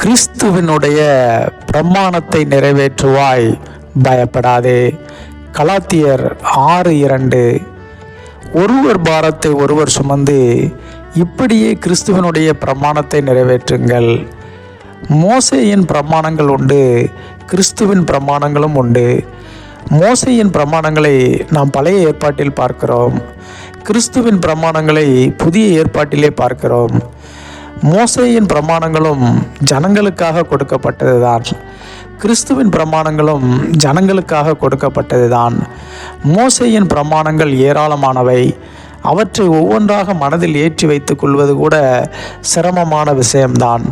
கிறிஸ்துவினுடைய பிரமாணத்தை நிறைவேற்றுவாய் பயப்படாதே. கலாத்தியர் ஆறு இரண்டு ஒருவர் பாரத்தை ஒருவர் சுமந்து இப்படியே கிறிஸ்துவனுடைய பிரமாணத்தை நிறைவேற்றுங்கள். மோசையின் பிரமாணங்கள் உண்டு கிறிஸ்துவின் பிரமாணங்களும் உண்டு. மோசையின் பிரமாணங்களை நாம் பழைய ஏற்பாட்டில் பார்க்கிறோம். கிறிஸ்துவின் பிரமாணங்களை புதிய ஏற்பாட்டிலே பார்க்கிறோம். மோசேயின் பிரமாணங்களும் ஜனங்களுக்காக கொடுக்கப்பட்டதுதான். கிறிஸ்துவின் பிரமாணங்களும் ஜனங்களுக்காக கொடுக்கப்பட்டதுதான். மோசேயின் பிரமாணங்கள் ஏராளமானவை. அவற்றை ஒவ்வொன்றாக மனதில் ஏற்றி வைத்துக் கொள்வது கூட சிரமமான விஷயம்தான்.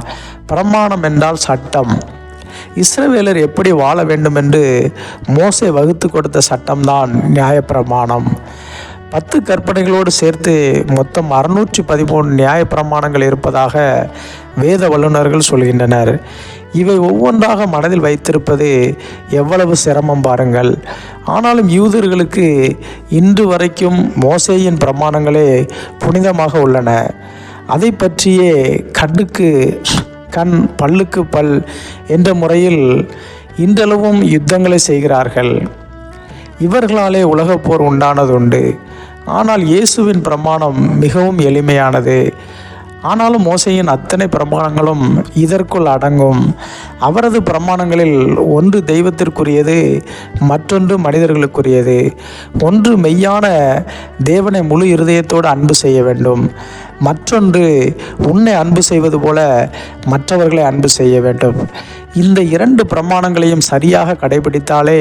பிரமாணம் என்றால் சட்டம். இஸ்ரவேலர் எப்படி வாழ வேண்டும் என்று மோசை வகுத்து கொடுத்த சட்டம்தான் நியாயப்பிரமாணம். பத்து கற்பனைகளோடு சேர்த்து மொத்தம் அறுநூற்றி பதிமூணு நியாயப்பிரமாணங்கள் இருப்பதாக வேத வல்லுநர்கள் சொல்கின்றனர். இவை ஒவ்வொன்றாக மனதில் வைத்திருப்பது எவ்வளவு சிரமம் பாருங்கள். ஆனாலும் யூதர்களுக்கு இன்று வரைக்கும் மோசேயின் பிரமாணங்களே புனிதமாக உள்ளன. அதை பற்றியே கண்ணுக்கு கண் பல்லுக்கு பல் என்ற முறையில் இன்றளவும் யுத்தங்களை செய்கிறார்கள். இவர்களாலே உலகப்போர் உண்டானதுண்டு. ஆனால் இயேசுவின் பிரமாணம் மிகவும் எளிமையானது. ஆனாலும் மோசையின் அத்தனை பிரமாணங்களும் இதற்குள் அடங்கும். அவரது பிரமாணங்களில் ஒன்று தெய்வத்திற்குரியது மற்றொன்று மனிதர்களுக்குரியது. ஒன்று மெய்யான தேவனை முழு இருதயத்தோடு அன்பு செய்ய வேண்டும். மற்றொன்று உன்னை அன்பு செய்வது போல மற்றவர்களை அன்பு செய்ய வேண்டும். இந்த இரண்டு பிரமாணங்களையும் சரியாக கடைபிடித்தாலே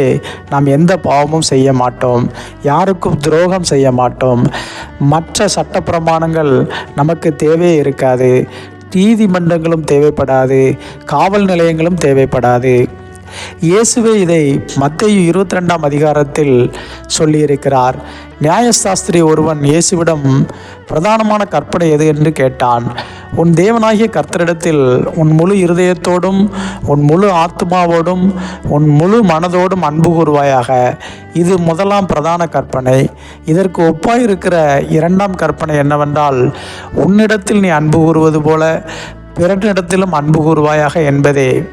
நாம் எந்த பாவமும் செய்ய மாட்டோம். யாருக்கும் துரோகம் செய்ய மாட்டோம். மற்ற சட்ட பிரமாணங்கள் நமக்கு தேவையே இருக்காது. நீதிமன்றங்களும் தேவைப்படாது காவல் நிலையங்களும் தேவைப்படாது. இயேசுவே இதை மத்திய இருபத்தி ரெண்டாம் அதிகாரத்தில் சொல்லியிருக்கிறார். நியாயசாஸ்திரி ஒருவன் இயேசுவிடம் பிரதானமான கற்பனை எது? என்று கேட்டான். உன் தேவனாகிய கர்த்தரிடத்தில் உன் முழு இருதயத்தோடும் உன் முழு ஆத்மாவோடும் உன் முழு மனதோடும் அன்பு கூறுவாயாக. இது முதலாம் பிரதான கற்பனை. இதற்கு ஒப்பாயிருக்கிற இரண்டாம் கற்பனை என்னவென்றால் உன்னிடத்தில் நீ அன்பு கூறுவது போல பிறனிடத்திலும் அன்பு கூறுவாயாக என்பதே.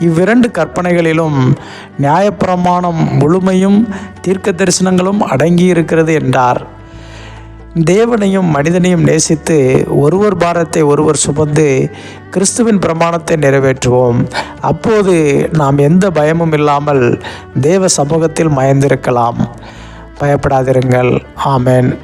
இவ்விரண்டு கற்பனைகளிலும் நியாயப்பிரமாணம் முழுமையும் தீர்க்க தரிசனங்களும் அடங்கியிருக்கிறது என்றார். தேவனையும் மனிதனையும் நேசித்து ஒருவர் பாரத்தை ஒருவர் சுமந்து கிறிஸ்துவின் பிரமாணத்தை நிறைவேற்றுவோம். அப்போது நாம் எந்த பயமும் இல்லாமல் தேவ சமூகத்தில் மயந்திருக்கலாம். பயப்படாதிருங்கள். ஆமேன்.